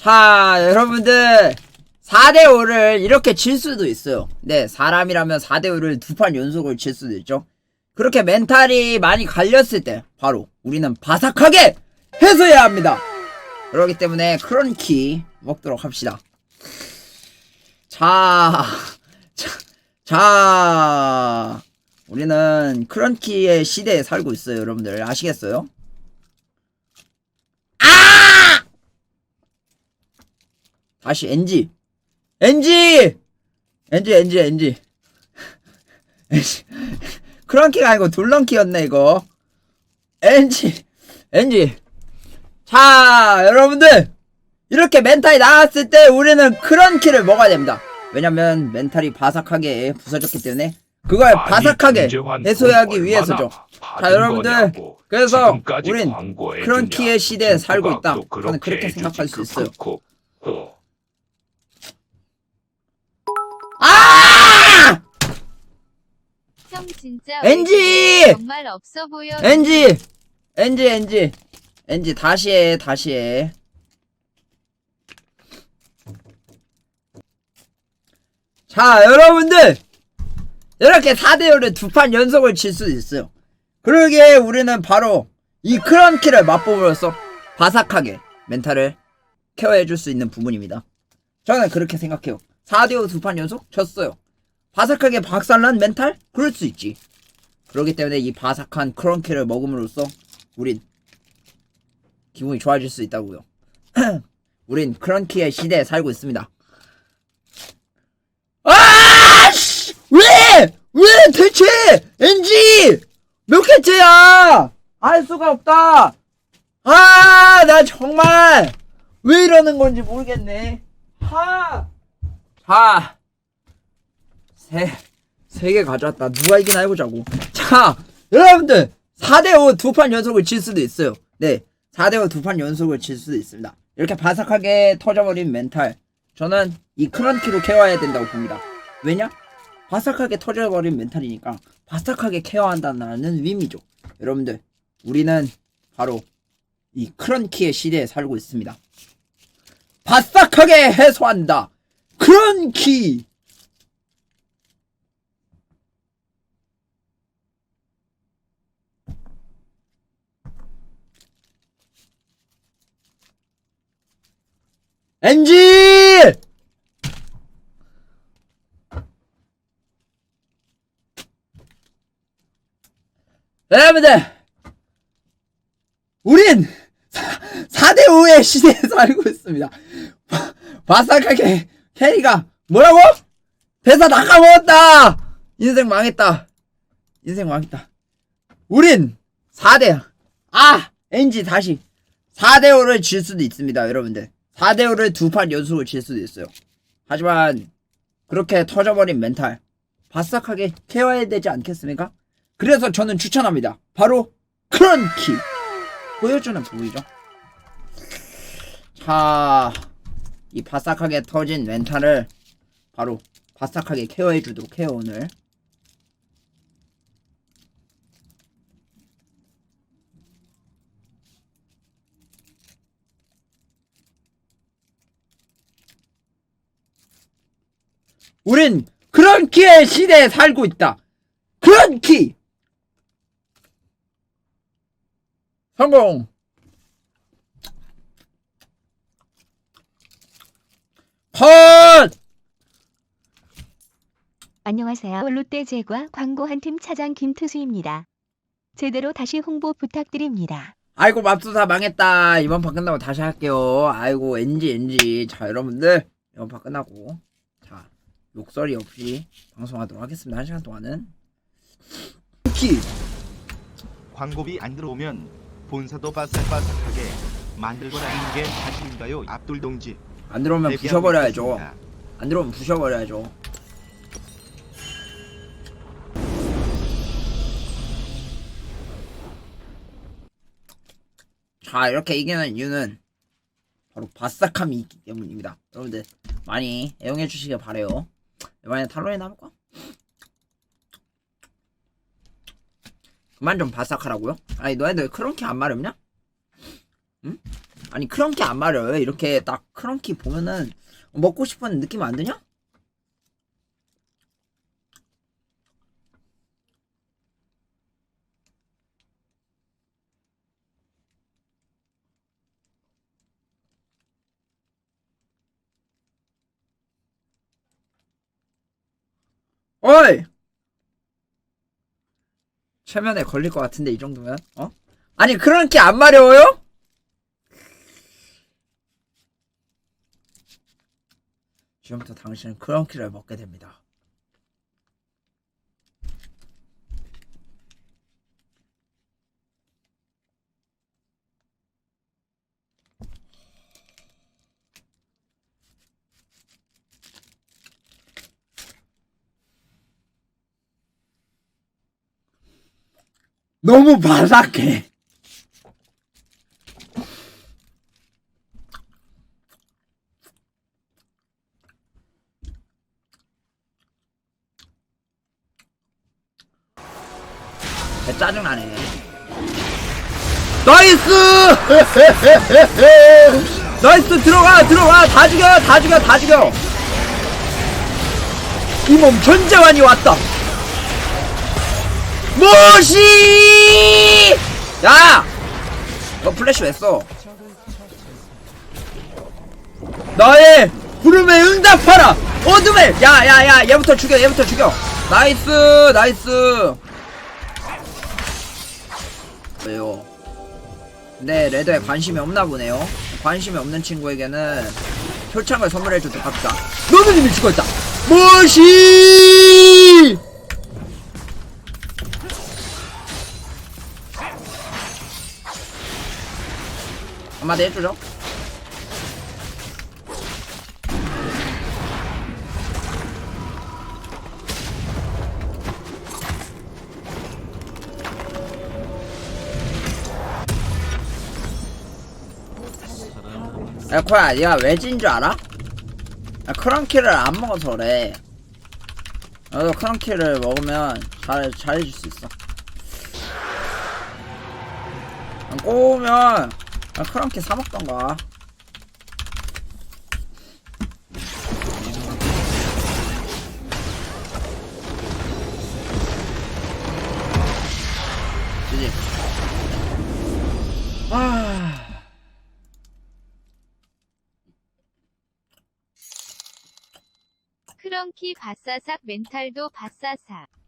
자, 여러분들 4대 5를 이렇게 질 수도 있어요. 네, 사람이라면 4대 5를 두 판 연속을 질 수도 있죠. 그렇게 멘탈이 많이 갈렸을 때 바로 우리는 바삭하게 해소해야 합니다. 그렇기 때문에 크론키 먹도록 합시다. 자, 자, 자, 우리는 크런키의 시대에 살고 있어요, 여러분들 아시겠어요? 아! 다시 NG, NG, NG, NG, NG, NG. 크런키가 아니고 둘런키였네 이거. NG, NG. 자, 여러분들 이렇게 멘탈이 나왔을 때 우리는 크런키를 먹어야 됩니다. 왜냐면 멘탈이 바삭하게 부서졌기 때문에 그걸 바삭하게 해소하기 돈 위해서죠. 자, 여러분들. 그래서 우린. 크런키의 시대에 살고 있다. 저는 그렇게 생각할 수그 있어요. 푸코. 어. 아! 형 진짜 엔지! 왜 정말 없어 보여. NG, NG, NG, NG 다시 해, 다시 해. 자, 여러분들 이렇게 4대5를 두 판 연속을 칠 수도 있어요. 그러기에 우리는 바로 이 크런키를 맛보면서 바삭하게 멘탈을 케어해줄 수 있는 부분입니다. 저는 그렇게 생각해요. 4대5 두 판 연속 쳤어요. 바삭하게 박살난 멘탈? 그럴 수 있지. 그렇기 때문에 이 바삭한 크런키를 먹음으로써 우린 기분이 좋아질 수 있다고요. 우린 크런키의 시대에 살고 있습니다. 아! 씨! 왜! 왜 대체! NG! 몇 개째야! 알 수가 없다! 아! 나 정말! 왜 이러는 건지 모르겠네. 하! 자! 세, 세 개 가져왔다. 누가 이기나 해보자고. 자, 여러분들! 4대5 두 판 연속을 칠 수도 있어요. 네. 4대5 두 판 연속을 칠 수도 있습니다. 이렇게 바삭하게 터져버린 멘탈. 저는 이 크런키로 케어해야 된다고 봅니다. 왜냐? 바삭하게 터져버린 멘탈이니까 바삭하게 케어한다는 의미죠. 여러분들, 우리는 바로 이 크런키의 시대에 살고 있습니다. 바삭하게 해소한다. 크런키! 엔지! 여러분들, 우린 4대5의 시대에 살고 있습니다. 바- 바삭하게 캐리가 뭐라고? 대사 다 까먹었다! 인생 망했다. 인생 망했다. 우린 4대, 아! NG 다시 4대 5를 질 수도 있습니다, 여러분들. 4대 5를 두 판 연속을 질 수도 있어요. 하지만, 그렇게 터져버린 멘탈, 바싹하게 케어해야 되지 않겠습니까? 그래서 저는 추천합니다. 바로, 크런키! 보여주는 부분이죠. 자, 이 바싹하게 터진 멘탈을 바로 바싹하게 케어해 주도록 해요, 오늘. 우린 크런키의 시대에 살고 있다. 크런키! 성공! 컷! 안녕하세요. 롯데 제과 광고 한 팀 차장 김투수입니다. 제대로 다시 홍보 부탁드립니다. 아이고 맙소사 망했다. 이번 판 끝나고 다시 할게요. 아이고 NG NG. 자 여러분들 이번 판 끝나고 자 욕설이 없이 방송하도록 하겠습니다. 한 시간 동안은 키 광고비 안 들어오면 본사도 바삭바삭하게 만들거라는 게 사실인가요, 압돌 동지? 안 들어오면 부셔버려야죠. 안 들어오면 부셔버려야죠. 자 이렇게 이기는 이유는 바로 바싹함이 있기 때문입니다. 여러분들 많이 애용해 주시길 바래요. 이번에 탈론이나 해볼까? 그만 좀 바싹하라고요? 아니 너네들 크런키 안 마렵냐? 응? 아니 크런키 안 마려요 이렇게 딱 크런키 보면은 먹고 싶은 느낌 안 드냐? 어이! 최면에 걸릴 것 같은데 이 정도면 어? 아니 그렇게 안 마려워요? 지금부터 당신은 크런키를 먹게 됩니다. 너무 바삭해. 개 짜증나네. 나이스! 나이스 들어가 들어가 다 죽여 다 죽여 다 죽여 이 몸 전재환이 왔다 무시 야! 너 플래시 왜 써? 너의 부름에 응답하라 어둠에 야야야 얘부터 죽여 얘부터 죽여 나이스 나이스 왜요. 근데 레드에 관심이 없나 보네요. 관심이 없는 친구에게는 표창을 선물해 주도록 합시다. 너는 이미 죽었다! 무시! 한마디 해주죠 야 코야 니가 왜 진 줄 알아? 야, 크런키를 안 먹어서 그래. 너도 크런키를 먹으면 잘, 잘해줄 수 있어. 안 꼬우면 아, 크런키 사 먹던가 크런키 바사삭 멘탈도 바사삭.